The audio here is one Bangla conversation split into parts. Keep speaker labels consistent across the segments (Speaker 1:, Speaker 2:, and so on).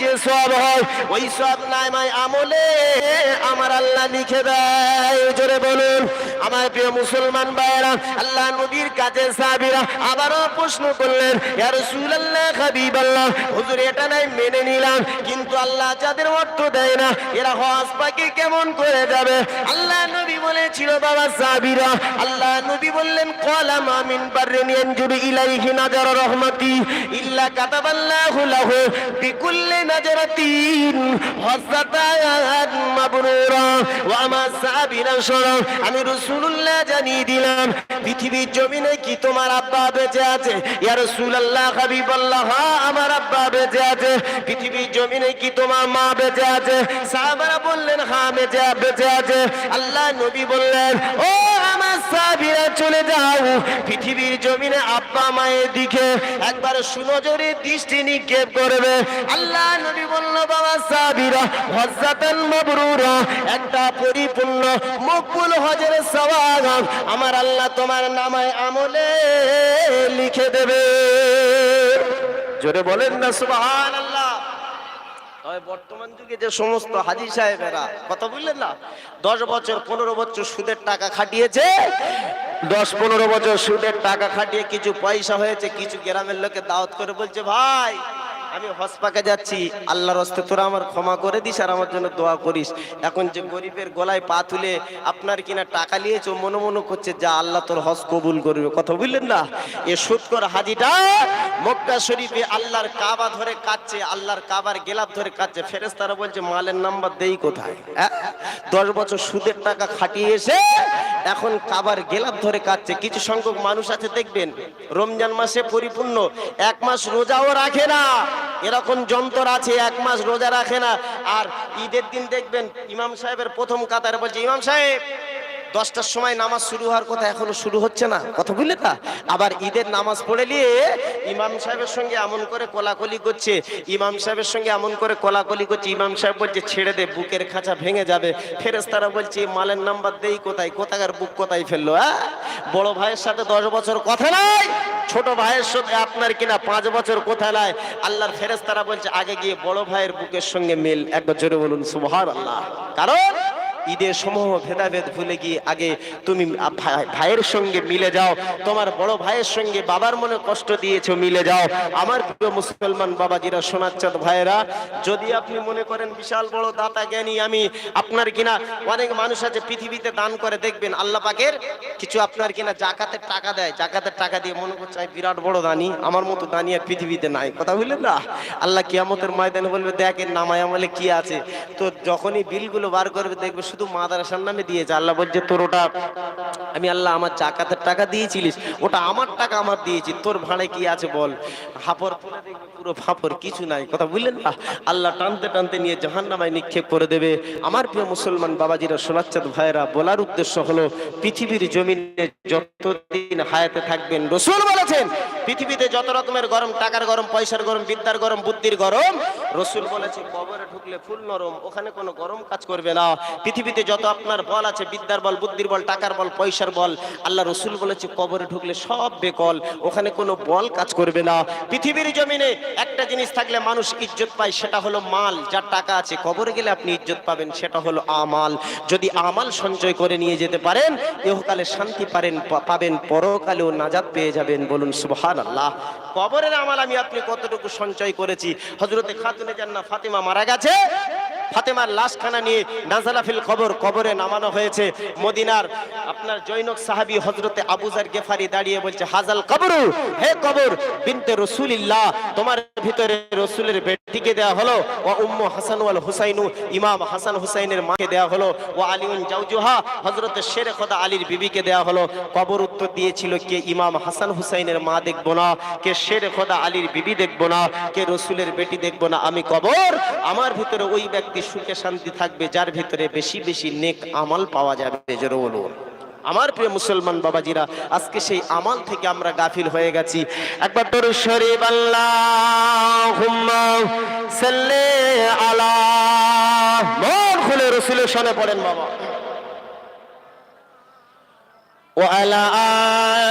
Speaker 1: যে সব হয়, ওই সব নামায় আমলে আমার আল্লাহ লিখে দেয়। জোরে বলুন, আমার প্রিয় মুসলমান ভাইরা আল্লাহ নবীর কাছে সাহাবীরা আবারও প্রশ্ন করলেন, ইয়া রাসূলুল্লাহ, হাবিবাল্লাহ। হুজুর, এটা নাই মেনে নিলাম, কিন্তু আল্লাহ যাদের অর্থ দেয় না, এরা হজ পাখি কেমন করে যাবে? আল্লাহ বলেছিল বাবা সাহাবীরা, আল্লাহ নবী বললেন কলাম আমিন বাররিন ইয়ানজুরু ইলাইহি নাজার রহমাতি ইল্লা কাতাবাল্লাহু লাহু বিকুল্লি নাজরাতিন হজ্জাতান মাবরুরা। ওয়া আমা সাহাবীরা, শোনো, আমি রাসূলুল্লাহ জানিয়ে দিলাম, পৃথিবীর জমিনে কি তোমার আব্বা বেঁচে আছে? ইয়া রাসূলুল্লাহ, হাবিবাল্লাহ হ্যাঁ আমার আব্বা বেঁচে আছে। পৃথিবীর জমিনে কি তোমার মা বেঁচে আছে? সাহাবারা বললেন হ্যাঁ বেঁচে বেঁচে আছে। আল্লাহ নবী বললেন, ও আমার সাহাবীরা, চলে যাও। পৃথিবীর জমিনে আব্বা মায়ের দিকে একবার সুনজরে দৃষ্টি নিক্ষেপ করবে। আল্লাহ নবী বলল, বাবা সাহাবীরা হজ্জাতান মাবরুরা, একটা পরিপূর্ণ মকবুল হজের সওয়াব। আমার আল্লাহ তোমার নামায় আমলে লিখে দেবে। জোরে বলেন না, সুবহানাল্লাহ। তবে বর্তমান যুগে যে সমস্ত হাজি সাহেবেরা, কথা বললেন না? দশ বছর, পনেরো বছর সুদের টাকা খাটিয়েছে, দশ, পনেরো বছর সুদের টাকা খাটিয়ে কিছু পয়সা হয়েছে, কিছু গ্রামের লোকে দাওয়াত করে বলছে, ভাই আমি হজ পাকে যাচ্ছি, আল্লাহর হস্তে তোরা আমার ক্ষমা করে দিস আর আমার জন্য দোয়া করিস। এখন যে গরিবের গলায় পা তুলে আপনার কিনা টাকা নিয়েছো, মনে মনে করছে, যা আল্লাহ তোর হজ কবুল করবে। কথা বুঝলেন না? এ সুৎকর হাজিটা মক্কা শরীফে আল্লাহর কাবা ধরে কাচ্ছে আল্লাহর কাবার গেলাপ ধরে কাচ্ছে ফেরেস্তারা বলছে, মালের নাম্বার দেই কোথায়? হ্যাঁ? দশ বছর সুদের টাকা খাটিয়ে এসে এখন কাবার গেলাপ ধরে কাচ্ছে কিছু সংখ্যক মানুষ আছে, দেখবেন, রমজান মাসে পরিপূর্ণ, এক মাস রোজাও রাখে না। এরকম যন্ত্র আছে, এক মাস রোজা রাখে না। আর ঈদের দিন দেখবেন ইমাম সাহেবের প্রথম কাতারে বলছে, ইমাম সাহেব দশটার সময় নামাজ শুরু হওয়ার কথা এখনও শুরু হচ্ছে না। কথা বুঝলে তা? আবার ঈদের নামাজ পড়ে নিয়ে ইমাম সাহেবের সঙ্গে এমন করে কোলাকলি করছে, ইমাম সাহেবের সঙ্গে এমন করে কোলাকলি করছে, ইমাম সাহেব বলছে, ছেড়ে দে, বুকের খাঁচা ভেঙে যাবে। ফেরেস্তারা বলছে, মালের নাম্বার দেই কোথায়? কোথাকার বুক কোথায় ফেলল হ্যাঁ? বড় ভাইয়ের সাথে দশ বছর কথা নাই, ছোট ভাইয়ের সাথে আপনার কিনা পাঁচ বছর কোথায় নাই। আল্লাহর ফেরেস্তারা বলছে, আগে গিয়ে বড় ভাইয়ের বুকের সঙ্গে মিল, একবার জোরে বলুন সুবহান আল্লাহ কারণ ঈদের সমূহ ভেদাভেদ ভুলে গিয়ে আগে তুমি ভাই- ভাইয়ের সঙ্গে মিলে যাও। তোমার বড় ভাইয়ের সঙ্গে বাবার মনে কষ্ট দিয়েছ, মিলে যাও। আমার প্রিয় মুসলমান বাবাজিরা সোনাচ্চাঁদ ভাইয়েরা, যদি আপনি মনে করেন বিশাল বড় দাতা জ্ঞানী আমি, আপনার কিনা অনেক মানুষ আছে পৃথিবীতে দান করে, দেখবেন আল্লাহ পাকের কিছু আপনার কিনা জাকাতের টাকা দেয়। জাকাতের টাকা দিয়ে মনে করছে বিরাট বড় দানি, আমার মতো দানি আর পৃথিবীতে নাই। কথা বুঝলেন না? আল্লাহ কিয়ামতের ময়দানে বলবে দেখেন নামায় আমলে কি আছে? তো যখনই বিলগুলো বার করবে, দেখবে শুধু মাদ্রাসার নামে দিয়েছে। আল্লাহ বলছে, তোর ওটা, আমি আল্লাহ আমার জাকাতের টাকা দিয়েছিলিস, ওটা আমার টাকা আমার দিয়েছি, তোর ভাড়ে কি আছে বল? হাপর পুরো ফাপর কিছু নাই। কথা বুঝলেন না? আল্লাহ টানতে টানতে নিয়ে জাহান্নামায় নিক্ষেপ করে দেবে। আমার প্রিয় মুসলমান বাবাজিরা, সোনাচ্চাঁদ ভাইয়েরা, বলার উদ্দেশ্য হলো, পৃথিবীর জমিনে যতদিন হায়াতে থাকবেন, রসুল বলেছেন পৃথিবীতে যত রকমের গরম, টাকার গরম, পয়সার গরম, বিদ্যার গরম, বুদ্ধির গরম, রসুল বলেছে, কবরে ঢুকলে ফুল নরম, ওখানে কোনো গরম কাজ করবে না। পৃথিবীতে যত আপনার বল আছে, বিদ্যার বল, বুদ্ধির বল, টাকার বল, পয়সার বল, আল্লাহ রসুল বলেছে, কবরে ঢুকলে সব বেকল, ওখানে কোনো বল কাজ করবে না। পৃথিবীর জমিনে একটা জিনিস থাকলে মানুষ ইজ্জত পায়, সেটা হলো মাল। যার টাকা আছে, কবরে গেলে আপনি ইজ্জত পাবেন, সেটা হলো আমাল। যদি আমাল সঞ্চয় করে নিয়ে যেতে পারেন ইহকালে শান্তি পারেন পাবেন, পরকালেও নাজাদ পেয়ে যাবেন। বলুন, সুবহান আল্লাহ কবরের আমাল আমি আপনি কতটুকু সঞ্চয় করেছি? হজরতে খাতুনে জান্না ফাতিমা মারা গেছে। ফাতেমার লাশখানা নিয়ে নাজালাফিল কবর, কবরে নামানো হয়েছে। মদিনার আপনার জৈনক সাহাবী হজরতে আবুজার গেফারি দাঁড়িয়ে বলছে, হাজাল কবরু, হে কবর, বিনতে রসুলিল্লাহ, তোমার ভিতরে রসুলের বেটিকে দেয়া হলো ও উম্মু হাসান ওয়াল হুসাইনু, ইমাম হাসান হুসাইনের মাকে দেয়া হলো ও আলিউন জাউজুহা হজরতে শেরে খোদা আলীর বিবিকে দেয়া হলো। কবর উত্তর দিয়েছিল কে, ইমাম হাসান হুসাইনের মা দেখব না, কে শেরে খোদা আলীর বিবি দেখব না, কে রসুলের বেটি দেখব না। আমি কবর, আমার ভিতরে ওই ব্যক্তি থাকবে সুখে শান্তি থাকবে, যার ভিতরে বেশি বেশি নেক আমাল পাওয়া যাবে জোর বলুন। আমার প্রিয় মুসলমান বাবাজিরা, আজকে সেই আমাল থেকে আমরা গাফিল হয়ে গেছি। একবার তোর শরীফ আল্লাহ খুলে রসুলের সনে পড়েন বাবা। ও আলা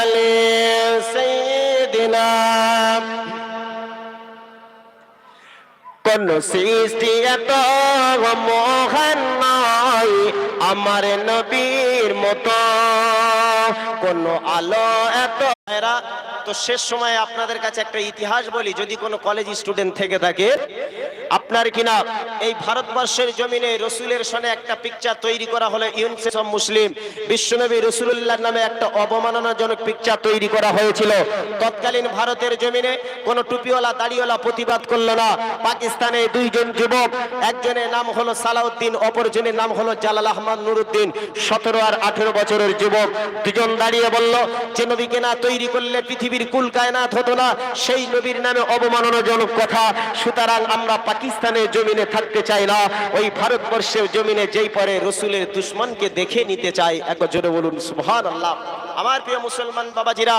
Speaker 1: আলী কোন সৃষ্টি এত মহান নয় আমার নবীর মতো। কোন আলো এত তো শেষ সময়ে আপনাদের কাছে একটা ইতিহাস বলি, যদি কোনো কলেজ স্টুডেন্ট থেকে থাকে, আপনার কিনা এই ভারতবর্ষের জমিনে রসুলের সনে একটা পিকচার তৈরি করা হলো ইউনিসেফ মুসলিম, বিশ্বনবী রসুল্লাহ নামে একটা অবমাননাজনক পিকচার তৈরি করা হয়েছিল। তৎকালীন ভারতের জমিনে কোনো টুপিওয়ালা, দাড়িওয়ালা প্রতিবাদ করল না। পাকিস্তানে দুইজন যুবক, একজনের নাম হলো সালাউদ্দিন, অপরজনের নাম হলো জালাল আহমদ নুরুদ্দিন। সতেরো আর আঠেরো বছরের যুবক দুজন দাঁড়িয়ে বলল, যে নবীকে না তৈরি করলে পৃথিবীর কুল কায়নাত হতো না, সেই নবীর নামে অবমাননাজনক কথা। সুতরাং আমরা পাকিস্তানের জমিনে থাকতে চাই না, ওই ভারতবর্ষের জমিনে যেই পরে রসুলের দুশ্মনকে দেখে নিতে চাই। এক জোরে বলুন সুহান আল্লাহ আমার প্রিয় মুসলমান বাবাজিরা,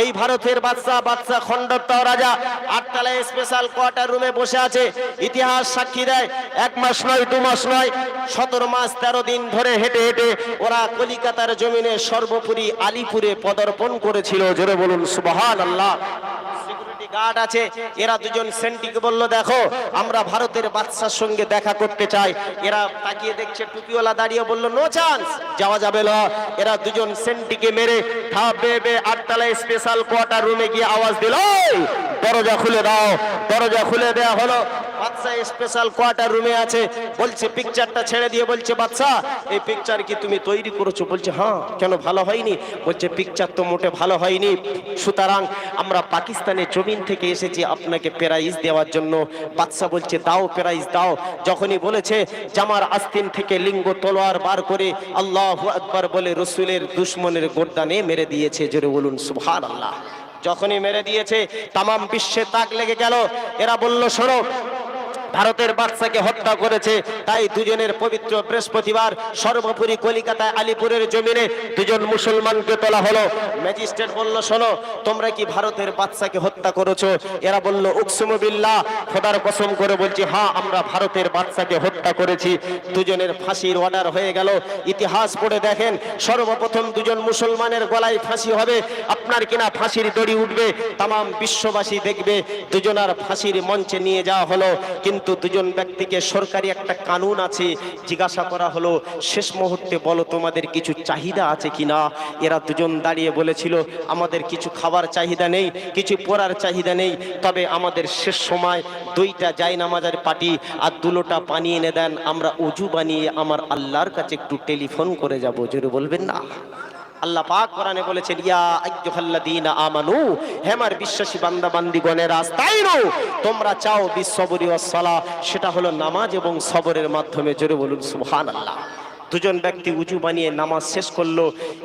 Speaker 1: এই ভারতের বাদশা বাদশা খণ্ডত্ব রাজা, আটতলায় স্পেশাল কোয়ার্টার রুমে বসে আছে। ইতিহাস সাক্ষী দেয়, এক মাস নয়, দু মাস নয়, সতেরো মাস, তেরো দিন ধরে হেঁটে হেঁটে ওরা কলিকাতার জমিনে সর্বোপরি আলিপুরে পদার্পণ করেছিল। জোরে বলুন সুবহান আল্লাহ গার্ড আছে এরা দুজন সেন্টিকে বলল দেখো আমরা ভারতের বাদশার সঙ্গে দেখা করতে চাই। এরা তাকিয়ে দেখছে টুপিওয়ালা দাঁড়িয়ে বলল নো চান্স যাওয়া যাবে না। এরা দুজন সেন্টিকে মেরে ধাপ বেবে আটতলা স্পেশাল কোয়ার্টার রুমে গিয়ে আওয়াজ দিল "ওই, দরজা খুলে দাও। দরজা খুলে দেয়া হলো। বাদশা স্পেশাল কোয়ার্টার রুমে আছে। বলছে পিকচারটা ছেড়ে দিয়ে, বলছে বাদশা এই পিকচার কি তুমি তৈরি করেছ? বলছে হ্যাঁ কেন ভালো হয়নি? বলছে পিকচার তো মোটে ভালো হয়নি। সুতরাং আমরা পাকিস্তানের জমিন থেকে এসেছি আপনাকে প্রাইজ দেওয়ার জন্য। বাদশা বলছে, দাও প্রাইজ দাও। যখনই বলেছে, জামার আস্তিন থেকে লিঙ্গ তলোয়ার বার করে আল্লাহ আকবার বলে রসুলের দুশ্মনের গোড্ডানে মেরে দিয়েছে। জোরে বলুন সুবহান আল্লাহ যখনই মেরে দিয়েছে তামাম বিশ্বে তাক লেগে গেল। এরা বলল শোনো ভারতের বাদশাকে হত্যা করেছে। তাই দুজনের পবিত্র বৃহস্পতিবার সর্বোপরি কলিকাতায় আলিপুরের জমিনে দুজন মুসলমানকে তোলা হলো। ম্যাজিস্ট্রেট বলল, শোনো, তোমরা কি ভারতের বাদশাকে হত্যা করেছ? এরা বলল উকসুমবিল্লাহ খোদার কসম করে বলছি হ্যাঁ আমরা ভারতের বাদশাকে হত্যা করেছি। দুজনের ফাঁসির অর্ডার হয়ে গেল। ইতিহাস পড়ে দেখেন, সর্বপ্রথম দুজন মুসলমানের গলায় ফাঁসি হবে। আপনার কিনা ফাঁসির দড়ি উঠবে, তামাম বিশ্ববাসী দেখবে, দুজনার ফাঁসির মঞ্চে নিয়ে যাওয়া হলো। কিন্তু দুজন ব্যক্তিকে সরকারি একটা কানুন আছে, জিজ্ঞাসা করা হলো, শেষ মুহূর্তে বলো তোমাদের কিছু চাহিদা আছে কিনা এরা দুজন দাঁড়িয়ে বলেছিল, আমাদের কিছু খাবার চাহিদা নেই, কিছু পড়ার চাহিদা নেই, তবে আমাদের শেষ সময় দুইটা জাই নামাজের পাটি আর দুলোটা পানি এনে দেন, আমরা উজু বানিয়ে আমার আল্লাহর কাছে একটু টেলিফোন করে যাব। জোরে বলবেন না। আল্লাহ পাক কোরআনে বলেছেন, ইয়া আইয়ুহাল্লাযীনা আমানু, হে আমার বিশ্বাসী বান্দা বান্দিগণের আস্তাইনু তোমরা চাও বিশ্ববরি ওয়াস সালাহ, সেটা হলো নামাজ এবং সবরের মাধ্যমে, জোরে বলুন, সুবহানাল্লাহ। দুজন ব্যক্তি উজু বানিয়ে নামাজ শেষ করল,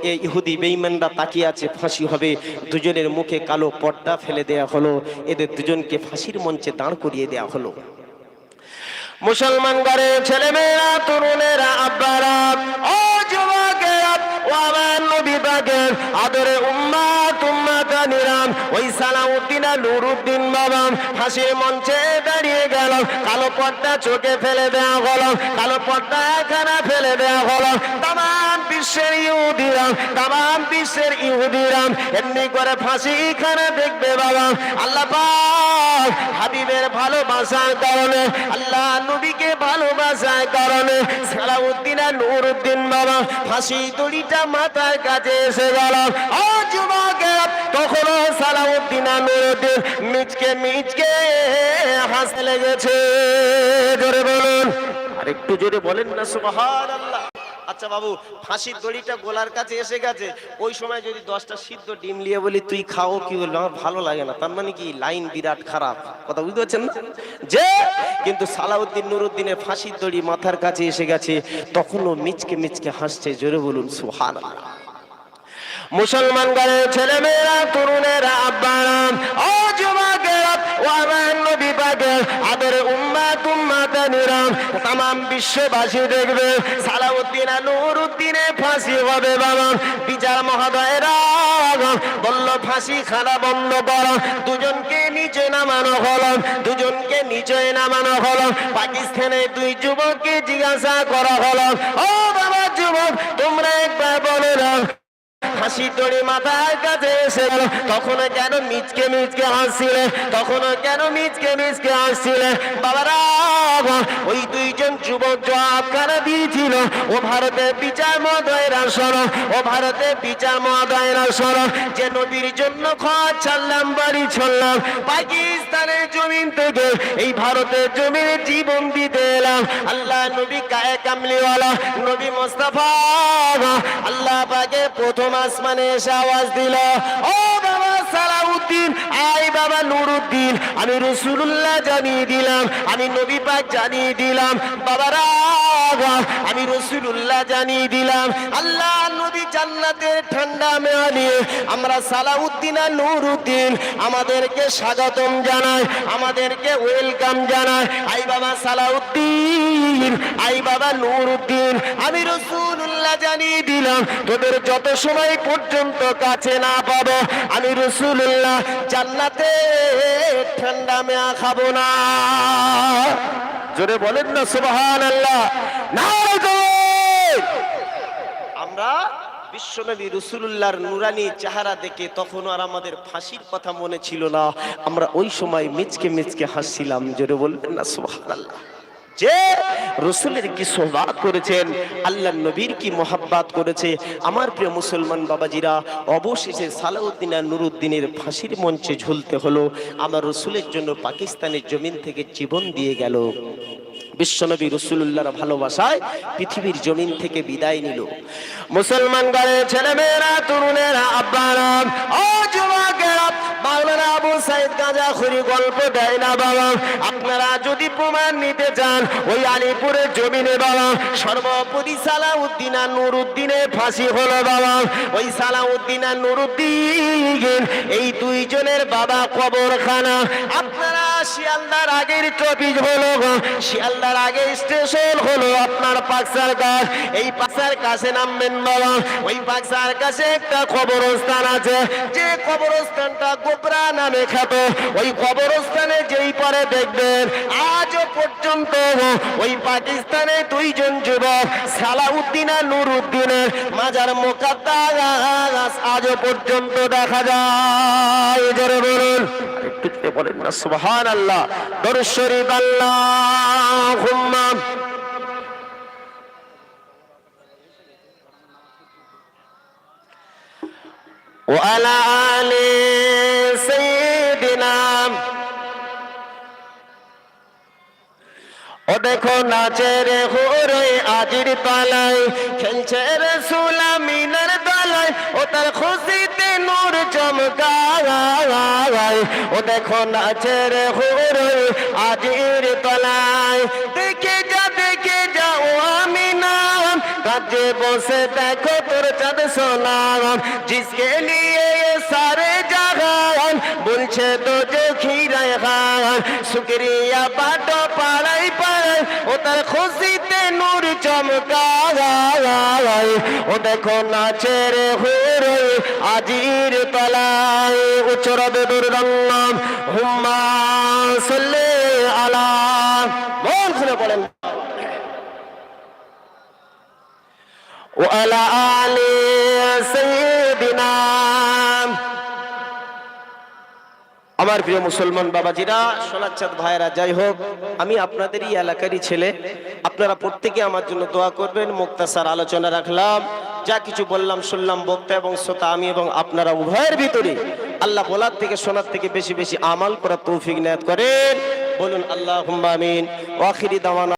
Speaker 1: এই ইহুদি বেঈমানরা তাকিয়ে আছে, ফাঁসি হবে। দুজনের মুখে কালো পর্দা ফেলে দেয়া হলো, এদের দুজনকে ফাঁসির মঞ্চে দাঁড় করিয়ে দেয়া হলো। মুসলমান ঘরে ছেলে মেয়েরা তরুণেরা, আব্বারা আদরে উম্মা, তুম্মা নিরাম ওই সালাউদ্দিন নুরুদ্দিন বাবা। হাসির মঞ্চে দাঁড়িয়ে গেল। কালো পর্দা চোখে ফেলে দেওয়া হলো। কালো পর্দা এখানে ফেলে দেওয়া হলো। তাম বিশ্বের ইহুদিরাম তাম বিশ্বের ইহুদিরাম, এমনি করে ফাঁসি এখানে দেখবে বাবা। আল্লাহ হাবিবের ভালোবাসার কারণে আল্লাহ নবীকে ভালোবাসার কারণে সালাউদ্দিন আর নুরুদ্দিন বাবা ফাঁসি দড়িটা মাথার কাছে এসে গেল। ও তখনও সালাউদ্দিন আর নুরুদ্দিন মিচকে মিচকে হাসতে লেগেছে। জোরে বলুন। আর একটু জোরে বলেন না, সুবহানাল্লাহ। আচ্ছা বাবু, ফাঁসির দড়িটা গোলার কাছে এসে গেছে। ওই সময় যদি দশটা সিদ্ধ ডিম নিয়ে বলি, তুই খাও, কি বলল আমার ভালো লাগে না। তার মানে কি? লাইন বিরাট খারাপ। কথা বুঝতে পারছেন না? যে, কিন্তু সালাউদ্দিন নুরুদ্দিনের ফাঁসির দড়ি মাথার কাছে এসে গেছে, তখনও মিচকে মিচকে হাসছে, জোরে বলুন সুহান মুসলমান ঘরের ছেলে মেয়েরা তরুণেরা আব্বারাম ও যুবকেরা, ও আমার নবী পাকের আদরে উম্মা তুম্মাতে তাম বিশ্ববাসী দেখবে সালাউদ্দিন ফাঁসি হবে বাবা বিচার বলল ফাঁসি খানা বন্ধ করো দুজনকে নিচে নামানো হলো দুজনকে নিচে নামানো হলো পাকিস্তানে দুই যুবককে জিজ্ঞাসা করা হলো ও বাবা যুবক, তোমরা একবার বলে হাসি তড়ি মাথার কাছে এসে গেল। তখন কেন মিচকে মিচকে হাসছিলে? তখন কেন মিচকে মিচকে হাসছিলে? বাবারা ওই দুইজন যুবক জবাব কারা দিয়েছিল। ও ভারতের বিচার মহোদয়েরা সরো ও ভারতের বিচার মহোদয়েরা সরো যে নবীর জন্য খোঁজ ছাড়লাম, বাড়ি ছড়লাম, পাকিস্তানের জমিন থেকে এই ভারতের জমিনে জীবন দিতে এলাম। আল্লাহ নবী কায়ে কামলিওয়ালা নবী মোস্তফা আল্লাহ পাকে প্রথম আসমানে এসে আওয়াজ দিল, ও বাবা সালাউদ্দিন আই বাবা নুরুদ্দিন। আমি রসুল্লাহ জানিয়ে দিলাম, আমি নবী পাক জানিয়ে দিলাম, বাবারা আমি রসুল্লাহ জানিয়ে দিলাম, আল্লাহ জান্নাতের ঠান্ডা আমরা সালাউদ্দিন আর আমাদেরকে স্বাগতম জানায় আমাদেরকে ওয়েলকাম জানায় আই বাবা সালাউদ্দিন, আই বাবা আমি রসুল্লাহ জানিয়ে দিলাম, তোদের যত সময় পর্যন্ত কাছে না পাবো, আমি রসুল্লাহ জান্নাতে ঠান্ডা মেয়া খাব না। জোরে বলেন না সুবহান আল্লাহ আমরা বিশ্বনবী রসুল্লাহর নুরানি চেহারা দেখে তখন আর আমাদের ফাঁসির কথা মনে ছিল না। আমরা ওই সময় মিচকে মিচকে হাসছিলাম, জোরে বলবেন না সুবহান আল্লাহ যে রসুলের কি সোহবাত করেছেন আল্লাহ নবীর কি মোহাব্বাত করেছে, আমার প্রিয় মুসলমান বাবাজিরা, অবশেষে সালাউদ্দিন আর নুরুদ্দিনের ফাঁসির মঞ্চে ঝুলতে হলো। আমার রসুলের জন্য পাকিস্তানের জমিন থেকে জীবন দিয়ে গেল। বিশ্বনবী রসুল্লাহর ভালোবাসায় পৃথিবীর জমিন থেকে বিদায় নিল। মুসলমান গড়ে ছেলেমেয়েরা, তরুণেরা, আব্বারা গল্প দেয় না বাবা। যদি প্রমাণ নিতে চান, ওই আলিপুরের জমিনে বাবা সালাউদ্দিন আর নুরুদ্দিনের ফাঁসি হলো বাবা। ওই সালাউদ্দিন আর নুরুদ্দিন, এই দুইজনের বাবা কবরখানা। আপনারা শিয়ালদার আগের টপিক হলো। শিয়ালদার আগে স্টেশন হলো আপনার পাকসার গাছ এই পাকসার কাছে নামবেন বাবা। ওই পাকসার কাছে একটা কবরস্থান আছে। যে কবরস্থানটা গোবরা নামে খ্যাত। ওই কবরস্থানে যেই পরে দেখবেন আজও পর্যন্ত ওই পাকিস্তানে দুইজন যুবক, সালাউদ্দিন আর নুরুদ্দিনের মাজার মোকাদ্দা আজও পর্যন্ত দেখা যায়। বলুন। একটু বলেন না সুবহান আল্লাহ দরুদ শরীফ আল্লাহুম্মা وعلى آل سيدنا ও দেখো নাচের হুরে আজির পালায় খেলছে রে সুলামিনের দালায় ও তার খুশিতে নূর চমকায় ও দেখো নাচে রে হোর আজির তলায়। দেখে যা দেখে যা আমি নাম। কাজে বসে দেখো তোর চাঁদ সোনাম জিসকে নিয়ে সারে জাগান, বলছে তো যে খিরায় খান শুক্রিয়া পাটো পাড়াই পাড়াই ও তার খুশি চমকায় ও দেখো নাচের হুরই আজির তলায়। উচ্চরবে দুর্গম হুম্মা সাল্লে আলা। মন শুনে পড়েন ও আলা আলী আমার প্রিয় মুসলমান বাবাজিরা চাঁদ ভাইরা যাই হোক, আমি আপনাদেরই এলাকারই ছেলে। আপনারা প্রত্যেকে আমার জন্য দোয়া করবেন, মুক্তাসার আলোচনা রাখলাম, যা কিছু বললাম, শুনলাম বক্তা এবং শ্রোতা, আমি এবং আপনারা উভয়ের ভিতরে আল্লাহ বলার থেকে, শোনার থেকে বেশি বেশি আমাল করার তৌফিক নেয়াত করেন। বলুন আল্লাহ আমিন। ওয়াখিরি দাওয়ানা